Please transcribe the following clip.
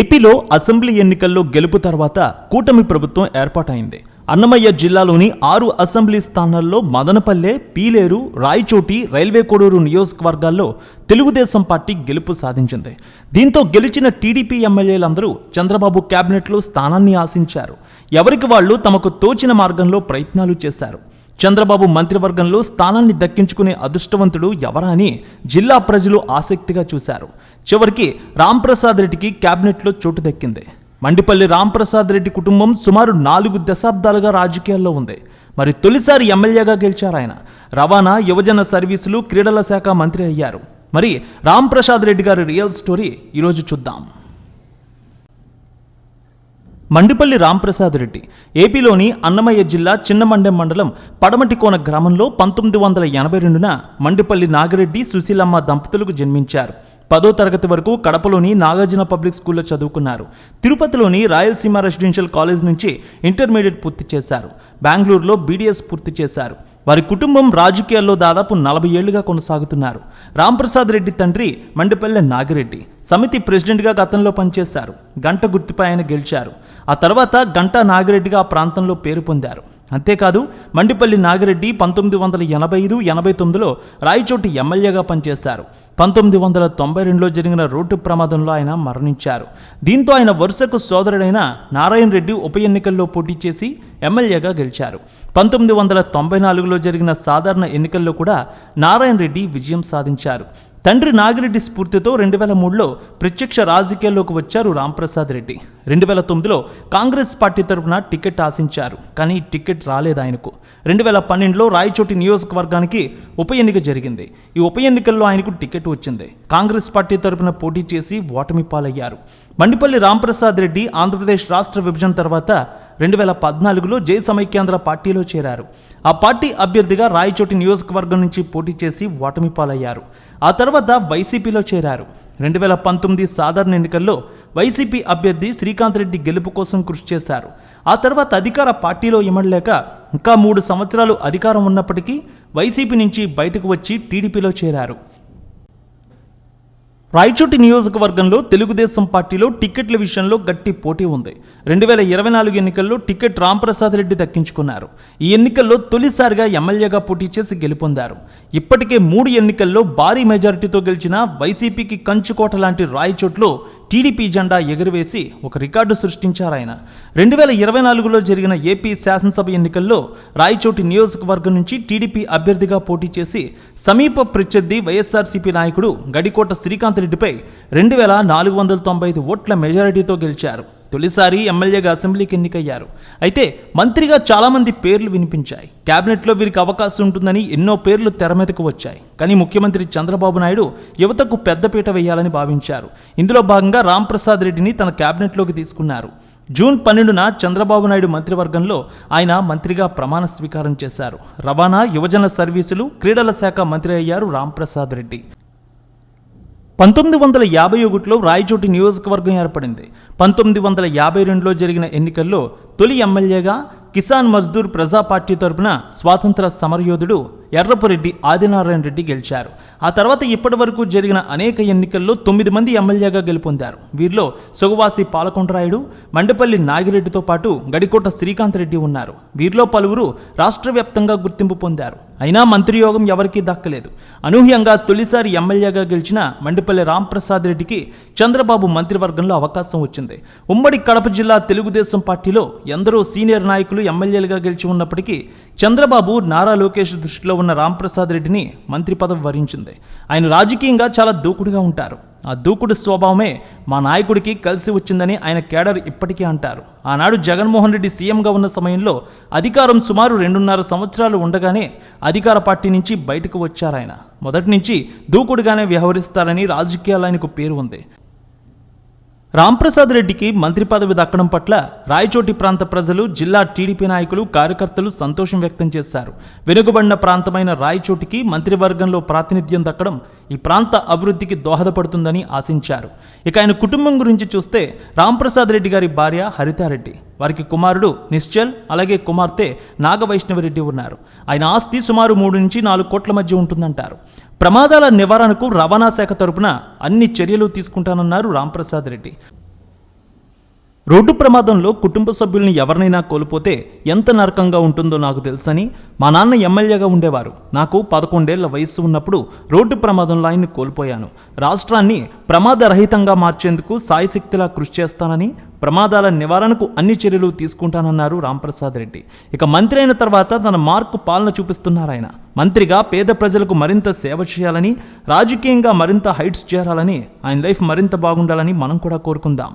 ఏపీలో అసెంబ్లీ ఎన్నికల్లో గెలుపు తర్వాత కూటమి ప్రభుత్వం ఏర్పాటైంది. అన్నమయ్య జిల్లాలోని ఆరు అసెంబ్లీ స్థానాల్లో మదనపల్లె పీలేరు రాయచోటి రైల్వే కోడూరు నియోజకవర్గాల్లో తెలుగుదేశం పార్టీ గెలుపు సాధించింది. దీంతో గెలిచిన టీడీపీ ఎమ్మెల్యేలందరూ చంద్రబాబు కేబినెట్లో స్థానాన్ని ఆశించారు. ఎవరికి వాళ్ళు తమకు తోచిన మార్గంలో ప్రయత్నాలు చేశారు. చంద్రబాబు మంత్రివర్గంలో స్థానాన్ని దక్కించుకునే అదృష్టవంతుడు ఎవరా అని జిల్లా ప్రజలు ఆసక్తిగా చూశారు. చివరికి రాంప్రసాద్ రెడ్డికి కేబినెట్లో చోటు దక్కింది. మండిపల్లి రాంప్రసాద్ రెడ్డి కుటుంబం సుమారు నాలుగు దశాబ్దాలుగా రాజకీయాల్లో ఉంది. మరి తొలిసారి ఎమ్మెల్యేగా గెలిచారు ఆయన. రవాణా యువజన సర్వీసులు క్రీడల శాఖ మంత్రి అయ్యారు. మరి రాంప్రసాద్ రెడ్డి గారి రియల్ స్టోరీ ఈరోజు చూద్దాం. మండిపల్లి రాంప్రసాద్ రెడ్డి ఏపీలోని అన్నమయ్య జిల్లా చిన్నమండెం మండలం పడమటికోన గ్రామంలో పంతొమ్మిది వందల ఎనభై రెండున మండిపల్లి నాగిరెడ్డి సుశీలమ్మ దంపతులకు జన్మించారు. పదో తరగతి వరకు కడపలోని నాగార్జున పబ్లిక్ స్కూల్లో చదువుకున్నారు. తిరుపతిలోని రాయలసీమ రెసిడెన్షియల్ కాలేజ్ నుంచి ఇంటర్మీడియట్ పూర్తి చేశారు. బెంగళూరులో బీడీఎస్ పూర్తి చేశారు. వారి కుటుంబం రాజకీయాల్లో దాదాపు నలభై ఏళ్ళుగా కొనసాగుతున్నారు. రాంప్రసాద్ రెడ్డి తండ్రి మండిపల్లె నాగిరెడ్డి సమితి ప్రెసిడెంట్గా గతంలో పనిచేశారు. గంట గుర్తుపై ఆయన గెలిచారు. ఆ తర్వాత గంటా నాగిరెడ్డిగా ఆ ప్రాంతంలో పేరు పొందారు. అంతేకాదు మండిపల్లి నాగిరెడ్డి పంతొమ్మిది వందల ఎనభై ఐదు ఎనభై తొమ్మిదిలో రాయచోటి ఎమ్మెల్యేగా పనిచేశారు. పంతొమ్మిది వందల తొంభై రెండులో జరిగిన రోడ్డు ప్రమాదంలో ఆయన మరణించారు. దీంతో ఆయన వరుసకు సోదరుడైన నారాయణ రెడ్డి ఉప ఎన్నికల్లో పోటీ చేసి ఎమ్మెల్యేగా గెలిచారు. పంతొమ్మిది వందల తొంభై నాలుగులో జరిగిన సాధారణ ఎన్నికల్లో కూడా నారాయణ రెడ్డి విజయం సాధించారు. తండ్రి నాగిరెడ్డి స్ఫూర్తితో రెండు వేల మూడులో ప్రత్యక్ష రాజకీయాల్లోకి వచ్చారు రాంప్రసాద్ రెడ్డి. రెండు వేల తొమ్మిదిలో కాంగ్రెస్ పార్టీ తరపున టికెట్ ఆశించారు కానీ టికెట్ రాలేదు ఆయనకు. రెండు వేల పన్నెండులో రాయచోటి నియోజకవర్గానికి ఉప ఎన్నిక జరిగింది. ఈ ఉప ఎన్నికల్లో ఆయనకు టికెట్ వచ్చింది. కాంగ్రెస్ పార్టీ తరపున పోటీ చేసి ఓటమి పాలయ్యారు. మండిపల్లి రాంప్రసాద్ రెడ్డి ఆంధ్రప్రదేశ్ రాష్ట్ర విభజన తర్వాత రెండు వేల పద్నాలుగులో జై సమైక్యాంధ్ర పార్టీలో చేరారు. ఆ పార్టీ అభ్యర్థిగా రాయచోటి నియోజకవర్గం నుంచి పోటీ చేసి ఓటమి పాలయ్యారు. ఆ తర్వాత వైసీపీలో చేరారు. రెండు వేల పంతొమ్మిది సాధారణ ఎన్నికల్లో వైసీపీ అభ్యర్థి శ్రీకాంత్ రెడ్డి గెలుపు కోసం కృషి చేశారు. ఆ తర్వాత అధికార పార్టీలో ఇమడలేక ఇంకా మూడు సంవత్సరాలు అధికారం ఉన్నప్పటికీ వైసీపీ నుంచి బయటకు వచ్చి టీడీపీలో చేరారు. రాయచోటి నియోజకవర్గంలో తెలుగుదేశం పార్టీలో టికెట్ల విషయంలో గట్టి పోటీ ఉంది. రెండు వేల ఇరవై నాలుగు ఎన్నికల్లో టికెట్ రాంప్రసాద్ రెడ్డి దక్కించుకున్నారు. ఈ ఎన్నికల్లో తొలిసారిగా ఎమ్మెల్యేగా పోటీ చేసి గెలుపొందారు. ఇప్పటికే మూడు ఎన్నికల్లో భారీ మెజారిటీతో గెలిచిన వైసీపీకి కంచుకోట లాంటి రాయచోట్లో టీడీపీ జెండా ఎగురవేసి ఒక రికార్డు సృష్టించారు ఆయన రెండు వేల ఇరవై నాలుగులో జరిగిన ఏపీ శాసనసభ ఎన్నికల్లో రాయచోటి నియోజకవర్గం నుంచి టీడీపీ అభ్యర్థిగా పోటీ చేసి సమీప ప్రత్యర్థి వైఎస్ఆర్సీపీ నాయకుడు గడికోట శ్రీకాంత్ రెడ్డిపై రెండు వేల నాలుగు వందల తొంభై ఐదు ఓట్ల మెజారిటీతో గెలిచారు. తొలిసారి ఎమ్మెల్యేగా అసెంబ్లీకి ఎన్నికయ్యారు. అయితే మంత్రిగా చాలామంది పేర్లు వినిపించాయి. క్యాబినెట్లో వీరికి అవకాశం ఉంటుందని ఎన్నో పేర్లు తెర మీదకు వచ్చాయి. కానీ ముఖ్యమంత్రి చంద్రబాబు నాయుడు యువతకు పెద్దపీట వేయాలని భావించారు. ఇందులో భాగంగా రాంప్రసాద్ రెడ్డిని తన క్యాబినెట్లోకి తీసుకున్నారు. జూన్ పన్నెండున చంద్రబాబు నాయుడు మంత్రివర్గంలో ఆయన మంత్రిగా ప్రమాణ స్వీకారం చేశారు. రవాణా యువజన సర్వీసులు క్రీడల శాఖ మంత్రి అయ్యారు రాంప్రసాద్ రెడ్డి. పంతొమ్మిది వందల యాభై ఒకటిలో రాయచోటి నియోజకవర్గం ఏర్పడింది. పంతొమ్మిది వందల యాభై రెండులో జరిగిన ఎన్నికల్లో తొలి ఎమ్మెల్యేగా కిసాన్ మజ్దూర్ ప్రజా పార్టీ తరపున స్వాతంత్ర సమరయోధుడు ఎర్రపురెడ్డి ఆదినారాయణ రెడ్డి గెలిచారు. ఆ తర్వాత ఇప్పటి వరకు జరిగిన అనేక ఎన్నికల్లో తొమ్మిది మంది ఎమ్మెల్యేగా గెలుపొందారు. వీరిలో సుగవాసి పాలకొండరాయుడు మండపల్లి నాగిరెడ్డితో పాటు గడికోట శ్రీకాంత్ రెడ్డి ఉన్నారు. వీరిలో పలువురు రాష్ట్ర వ్యాప్తంగా గుర్తింపు పొందారు. అయినా మంత్రియోగం ఎవరికీ దక్కలేదు. అనూహ్యంగా తొలిసారి ఎమ్మెల్యేగా గెలిచిన మండిపల్లి రాంప్రసాద్ రెడ్డికి చంద్రబాబు మంత్రివర్గంలో అవకాశం వచ్చింది. ఉమ్మడి కడప జిల్లా తెలుగుదేశం పార్టీలో ఎందరో సీనియర్ నాయకులు ఎమ్మెల్యేలుగా గెలిచి ఉన్నప్పటికీ చంద్రబాబు నారా లోకేష్ దృష్టిలో ఉన్న రాంప్రసాద్ రెడ్డిని మంత్రి పదవి వరించింది. ఆయన రాజకీయంగా చాలా దూకుడుగా ఉంటారు. ఆ దూకుడు స్వభావమే మా నాయకుడికి కలిసి వచ్చిందని ఆయన కేడర్ ఇప్పటికీ అంటారు. ఆనాడు జగన్మోహన్ రెడ్డి సీఎంగా ఉన్న సమయంలో అధికారం సుమారు రెండున్నర సంవత్సరాలు ఉండగానే అధికార పార్టీ నుంచి బయటకు వచ్చారాయన. మొదటి నుంచి దూకుడుగానే వ్యవహరిస్తారని రాజకీయాలు ఆయనకు పేరు ఉంది. రాంప్రసాద్ రెడ్డికి మంత్రి పదవి దక్కడం పట్ల రాయచోటి ప్రాంత ప్రజలు జిల్లా టీడీపీ నాయకులు కార్యకర్తలు సంతోషం వ్యక్తం చేశారు. వెనుకబడిన ప్రాంతమైన రాయచోటికి మంత్రివర్గంలో ప్రాతినిధ్యం దక్కడం ఈ ప్రాంత అభివృద్ధికి దోహదపడుతుందని ఆశించారు. ఇక ఆయన కుటుంబం గురించి చూస్తే రాంప్రసాద్ రెడ్డి గారి భార్య హరితారెడ్డి. వారికి కుమారుడు నిశ్చల్ అలాగే కుమార్తె నాగవైష్ణవరెడ్డి ఉన్నారు. ఆయన ఆస్తి సుమారు మూడు నుంచి నాలుగు కోట్ల మధ్య ఉంటుందంటారు. ప్రమాదాల నివారణకు రవాణా శాఖ తరపున అన్ని చర్యలు తీసుకుంటానన్నారు రాంప్రసాద్ రెడ్డి. రోడ్డు ప్రమాదంలో కుటుంబ సభ్యుల్ని ఎవరినైనా కోల్పోతే ఎంత నరకంగా ఉంటుందో నాకు తెలుసని మా నాన్న ఎమ్మెల్యేగా ఉండేవారు. నాకు పదకొండేళ్ళ వయస్సు ఉన్నప్పుడు రోడ్డు ప్రమాదంలో ఆయన్ని కోల్పోయాను. రాష్ట్రాన్ని ప్రమాదరహితంగా మార్చేందుకు సాయశక్తిలా కృషి చేస్తానని ప్రమాదాల నివారణకు అన్ని చర్యలు తీసుకుంటానన్నారు రాంప్రసాద్ రెడ్డి. ఇక మంత్రి అయిన తర్వాత తన మార్కు పాలన చూపిస్తున్నారు ఆయన మంత్రిగా పేద ప్రజలకు మరింత సేవ చేయాలని రాజకీయంగా మరింత హైట్స్ చేరాలని ఆయన లైఫ్ మరింత బాగుండాలని మనం కూడా కోరుకుందాం.